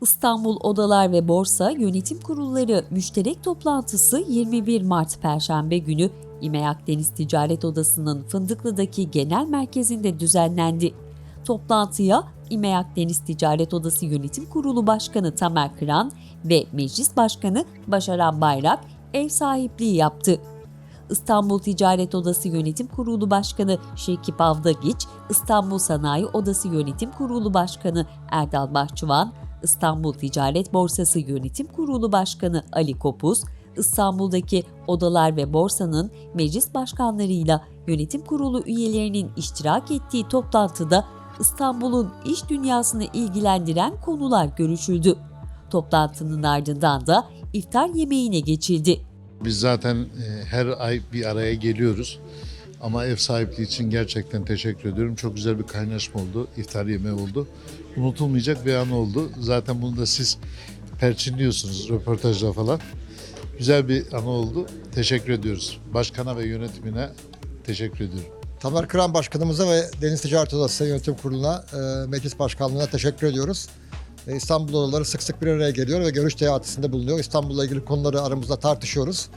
İstanbul Odalar ve Borsa Yönetim Kurulları müşterek toplantısı 21 Mart Perşembe günü İME Akdeniz Ticaret Odası'nın Fındıklı'daki genel merkezinde düzenlendi. Toplantıya İME Akdeniz Ticaret Odası Yönetim Kurulu Başkanı Tamer Kıran ve Meclis Başkanı Başaran Bayrak ev sahipliği yaptı. İstanbul Ticaret Odası Yönetim Kurulu Başkanı Şekip Avdagiç, İstanbul Sanayi Odası Yönetim Kurulu Başkanı Erdal Bahçıvan, İstanbul Ticaret Borsası Yönetim Kurulu Başkanı Ali Kopuz, İstanbul'daki odalar ve borsanın meclis başkanlarıyla yönetim kurulu üyelerinin iştirak ettiği toplantıda İstanbul'un iş dünyasını ilgilendiren konular görüşüldü. Toplantının ardından da iftar yemeğine geçildi. Biz zaten e, her ay bir araya geliyoruz. Ama ev sahipliği için gerçekten teşekkür ediyorum. Çok güzel bir kaynaşma oldu. iftar yemeği oldu. Unutulmayacak bir an oldu. Zaten bunu da siz perçinliyorsunuz röportajla falan. Güzel bir an oldu. Teşekkür ediyoruz. Başkana ve yönetimine teşekkür ediyorum. Tamer Kıran Başkanımıza ve Deniz Ticaret Odası Yönetim Kurulu'na, e, Meclis Başkanlığı'na teşekkür ediyoruz. E, İstanbul Odaları sık sık bir araya geliyor ve görüş teatisinde bulunuyor. İstanbul'la ilgili konuları aramızda tartışıyoruz.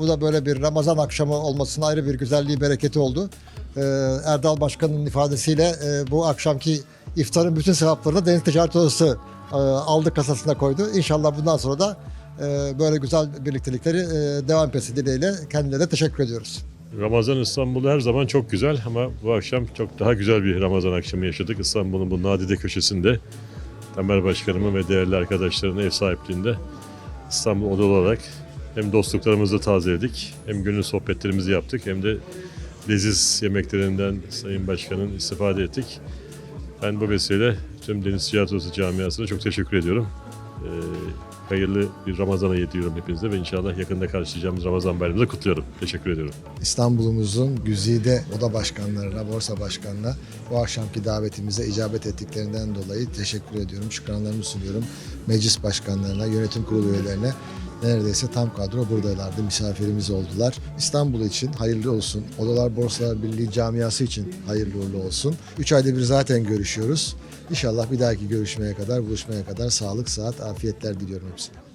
Bu da böyle bir Ramazan akşamı olmasının ayrı bir güzelliği, bereketi oldu. E, Erdal Başkan'ın ifadesiyle e, bu akşamki iftarın bütün sevaplarını Deniz Ticaret Odası e, aldı kasasına koydu. İnşallah bundan sonra da e, böyle güzel birliktelikleri devam etmesi dileğiyle kendilerine teşekkür ediyoruz. Ramazan İstanbul'da her zaman çok güzel ama bu akşam çok daha güzel bir Ramazan akşamı yaşadık. İstanbul'un bu nadide köşesinde Tamer Başkanımın ve değerli arkadaşlarının ev sahipliğinde İstanbul Odalı olarak hem dostluklarımızı tazeledik hem gönül sohbetlerimizi yaptık hem de leziz yemeklerinden Sayın Başkan'ın istifade ettik. Ben bu vesileyle tüm Deniz Ticaret camiasına çok teşekkür ediyorum. Ee, hayırlı bir Ramazan ayı diliyorum hepinize ve inşallah yakında karşılayacağımız Ramazan bayramımızı kutluyorum. Teşekkür ediyorum. İstanbul'umuzun güzide oda başkanlarına, borsa başkanına bu akşamki davetimize icabet ettiklerinden dolayı teşekkür ediyorum. Şükranlarımı sunuyorum. Meclis başkanlarına, yönetim kurulu üyelerine neredeyse tam kadro buradalardı. Misafirimiz oldular. İstanbul için hayırlı olsun. Odalar Borsalar Birliği camiası için hayırlı uğurlu olsun. Üç ayda bir zaten görüşüyoruz. İnşallah bir dahaki görüşmeye kadar, buluşmaya kadar sağlık, sıhhat, afiyetler diliyorum hepsine.